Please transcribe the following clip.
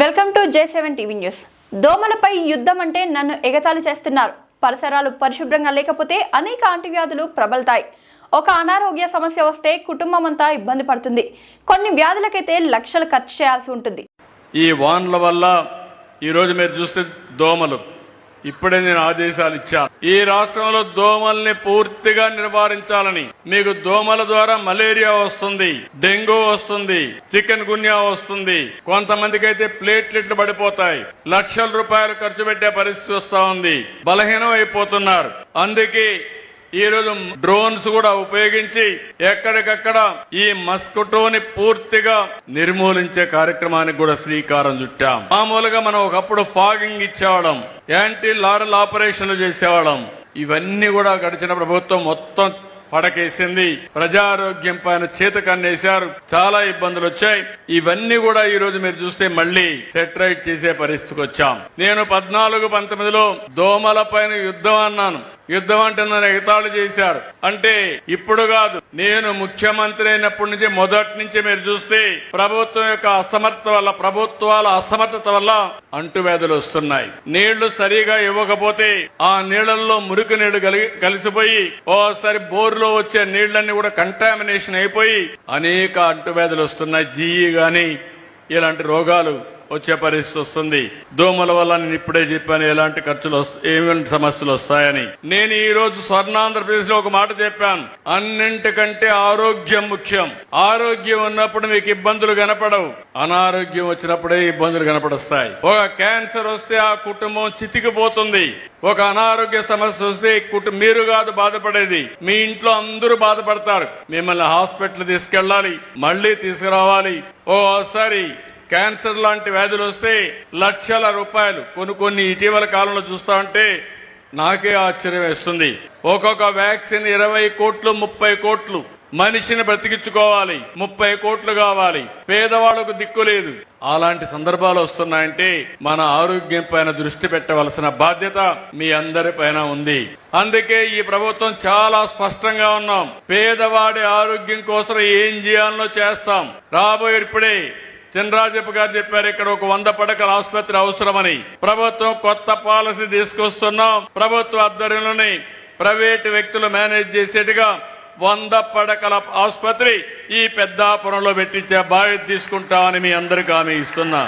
Welcome to J seven TV news. దోమలపై యుద్ధం అంటే నన్ను ఎగతాళి చేస్తున్నారు. పరిసరాలు పరిశుభ్రంగా లేకపోతే అనేక అంటువ్యాధులు ప్రబలుతాయి. ఒక అనారోగ్య సమస్య వస్తే కుటుంబం అంతా ఇబ్బంది పడుతుంది. కొన్ని వ్యాధులకైతే లక్షలు ఖర్చు చేయాల్సి ఉంటుంది. ఈ వాన్ల వల్ల ఈరోజు మీరు చూస్తే దోమలు. ఇప్పుడే నేను ఆదేశాలు ఇచ్చాను ఈ రాష్ట్రంలో దోమల్ని పూర్తిగా నివారించాలని. మీకు దోమల ద్వారా మలేరియా వస్తుంది డెంగ్యూ వస్తుంది చికెన్ గున్యా వస్తుంది. కొంతమందికి అయితే ప్లేట్లెట్లు పడిపోతాయి. లక్షల రూపాయలు ఖర్చు పెట్టే పరిస్థితి వస్తా ఉంది. బలహీనం అయిపోతున్నారు. అందుకే ఈ రోజు డ్రోన్స్ కూడా ఉపయోగించి ఎక్కడికక్కడ ఈ మస్కిటోని పూర్తిగా నిర్మూలించే కార్యక్రమానికి కూడా శ్రీకారం చుట్టాం. మామూలుగా మనం ఒకప్పుడు ఫాగింగ్ ఇచ్చేవాళ్ళం యాంటీ లారల్ ఆపరేషన్లు చేసేవాళ్ళం. ఇవన్నీ కూడా గడిచిన ప్రభుత్వం మొత్తం పడకేసింది. ప్రజారోగ్యం పైన చేత కన్నేశారు. చాలా ఇబ్బందులు వచ్చాయి. ఇవన్నీ కూడా ఈ రోజు మీరు చూస్తే మళ్ళీ సెటరైట్ చేసే పరిస్థితికి వచ్చాం. నేను పద్నాలుగు పంతొమ్మిదిలో దోమల పైన యుద్ధం అన్నాను. యుద్ధం అంటే నన్ను ఎగతాళి చేశారు. అంటే ఇప్పుడు కాదు నేను ముఖ్యమంత్రి అయినప్పటి నుంచి మొదటి నుంచి మీరు చూస్తే ప్రభుత్వం యొక్క అసమర్థత వల్ల ప్రభుత్వాల అసమర్థత వల్ల అంటువ్యాధులు వస్తున్నాయి. నీళ్ళు సరిగా ఇవ్వకపోతే ఆ నీళ్ళలో మురికి నీళ్ళు కలిగి కలిసిపోయి ఓసారి బోరులో వచ్చే నీళ్ళన్నీ కూడా కంటామినేషన్ అయిపోయి అనేక అంటువ్యాధులు వస్తున్నాయి. జీఈ గాని ఇలాంటి రోగాలు వచ్చే పరిస్థితి వస్తుంది. దోమల వల్ల నేను ఇప్పుడే చెప్పాను ఎలాంటి ఖర్చులు వస్త- ఏమేమి సమస్యలు వస్తాయని. నేను ఈ రోజు స్వర్ణాంధ్రప్రదేశ్లో ఒక మాట చెప్పాను. అన్నింటికంటే ఆరోగ్యం ముఖ్యం. ఆరోగ్యం ఉన్నప్పుడు మీకు ఇబ్బందులు కనపడవు. అనారోగ్యం వచ్చినప్పుడే ఇబ్బందులు కనపడస్తాయి. ఒక క్యాన్సర్ వస్తే ఆ కుటుంబం చితికిపోతుంది. ఒక అనారోగ్య సమస్య వస్తే కుటు మీరు కాదు బాధపడేది. మీ ఇంట్లో అందరూ బాధపడతారు. మిమ్మల్ని హాస్పిటల్ తీసుకెళ్ళాలి. మళ్ళీ తీసుకురావాలి. ఓసారి క్యాన్సర్ లాంటి వ్యాధులు వస్తే లక్షల రూపాయలు కొన్ని కొన్ని ఇటీవల కాలంలో చూస్తా ఉంటే నాకే ఆశ్చర్యం వేస్తుంది. ఒక్కొక్క వ్యాక్సిన్ ఇరవై కోట్లు ముప్పై కోట్లు. మనిషిని బ్రతికించుకోవాలి. ముప్పై కోట్లు కావాలి. పేదవాళ్ళకు దిక్కు లేదు. అలాంటి సందర్భాలు వస్తున్నాయంటే మన ఆరోగ్యం పైన దృష్టి పెట్టవలసిన బాధ్యత మీ అందరి పైన ఉంది. అందుకే ఈ ప్రభుత్వం చాలా స్పష్టంగా ఉన్నాం. పేదవాడి ఆరోగ్యం కోసం ఏం చేయాలనో చేస్తాం. రాబోయే ఇప్పుడే చినరాజప్ప గారు చెప్పారు ఇక్కడ ఒక వంద పడకల ఆసుపత్రి అవసరమని. ప్రభుత్వం కొత్త పాలసీ తీసుకొస్తున్నాం. ప్రభుత్వ ఆధ్వర్యంలోని ప్రైవేటు వ్యక్తులు మేనేజ్ చేసేట్టుగా వంద పడకల ఆసుపత్రి ఈ పెద్దాపురంలో పెట్టించే బాధ్యత తీసుకుంటామని మీ అందరికీ హామీ ఇస్తున్నా.